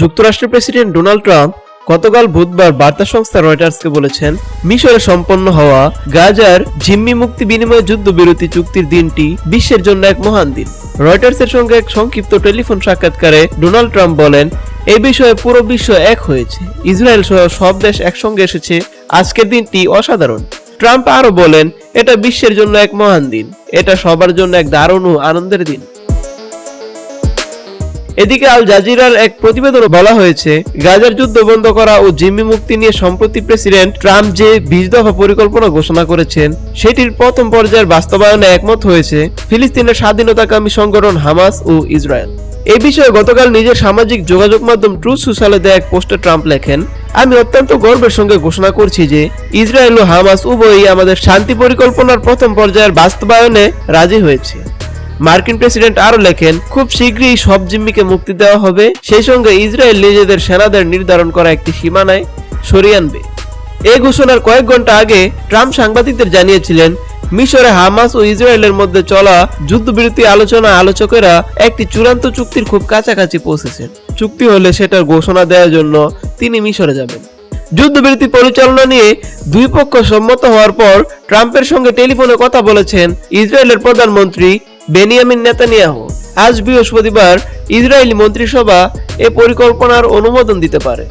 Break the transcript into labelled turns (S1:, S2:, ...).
S1: যুক্তরাষ্ট্রের president Donald Trump গতকাল বুধবার বার্তা সংস্থা রয়টার্সকে বলেছেন মিশরে সম্পন্ন হওয়া গাজার জিম্মি মুক্তি বিনিময় যুদ্ধবিরতি চুক্তির দিনটি বিশ্বের জন্য এক মহান দিন রয়টার্সের সঙ্গে এক সংক্ষিপ্ত টেলিফোন সাক্ষাৎকারে ডোনাল্ড ট্রাম্প বলেন এ বিষয়ে পুরো বিশ্ব এক হয়েছে ইসরায়েল সহ সব দেশ একসঙ্গে এসেছে আজকের দিনটি অসাধারণ ট্রাম্প আরও বলেন এটা বিশ্বের জন্য এক মহান দিন এটা সবার জন্য এক দারুণ ও আনন্দের দিন এদিকে আল জাজিরার এক প্রতিবেদনে বলা হয়েছে গাজার যুদ্ধ বন্ধ করা ও জিম্মি মুক্তি নিয়ে সম্প্রতি প্রেসিডেন্ট ট্রাম্প যে বিশ দফা পরিকল্পনা ঘোষণা করেছেন সেটির প্রথম পর্যায়ের বাস্তবায়নে একমত হয়েছে ফিলিস্তিনের স্বাধীনতাকামী সংগঠন হামাস ও ইসরায়েল এ বিষয়ে গতকাল নিজের সামাজিক যোগাযোগ মাধ্যম ট্রু সোশ্যালে দেয় এক পোস্টে ট্রাম্প লেখেন আমি অত্যন্ত গর্বের সঙ্গে ঘোষণা করছি যে ইসরায়েল ও হামাস উভয়ই আমাদের শান্তি পরিকল্পনার প্রথম পর্যায়ের বাস্তবায়নে রাজি হয়েছে মার্কিন প্রেসিডেন্ট আরো লেখেন খুব শীঘ্রই সব জিম্মিকে মুক্তি দেওয়া হবে সেই সঙ্গে ইসরায়েল নিজেদের সেনাদের নির্ধারণ করা একটি সীমানায় সরিয়ে আনবে এ ঘোষণার কয়েক ঘন্টা আগে ট্রাম্প সাংবাদিকদের জানিয়েছিলেন মিশরে হামাস ও ইসরায়েলের মধ্যে চলা যুদ্ধবিরতি আলোচনা আলোচকেরা একটি চূড়ান্ত চুক্তির খুব কাছাকাছি পৌঁছেছেন চুক্তি হলে সেটার ঘোষণা দেওয়ার জন্য তিনি মিশরে যাবেন যুদ্ধবিরতি পরিচালনা নিয়ে দুই পক্ষ সম্মত হওয়ার পর ট্রাম্পের সঙ্গে টেলিফোনে কথা বলেছেন ইসরায়েলের প্রধানমন্ত্রী বেনিয়ামিন নেতানিয়াহু আজ বৃহস্পতিবার ইসরায়েলি মন্ত্রিসভা এ পরিকল্পনার অনুমোদন দিতে পারে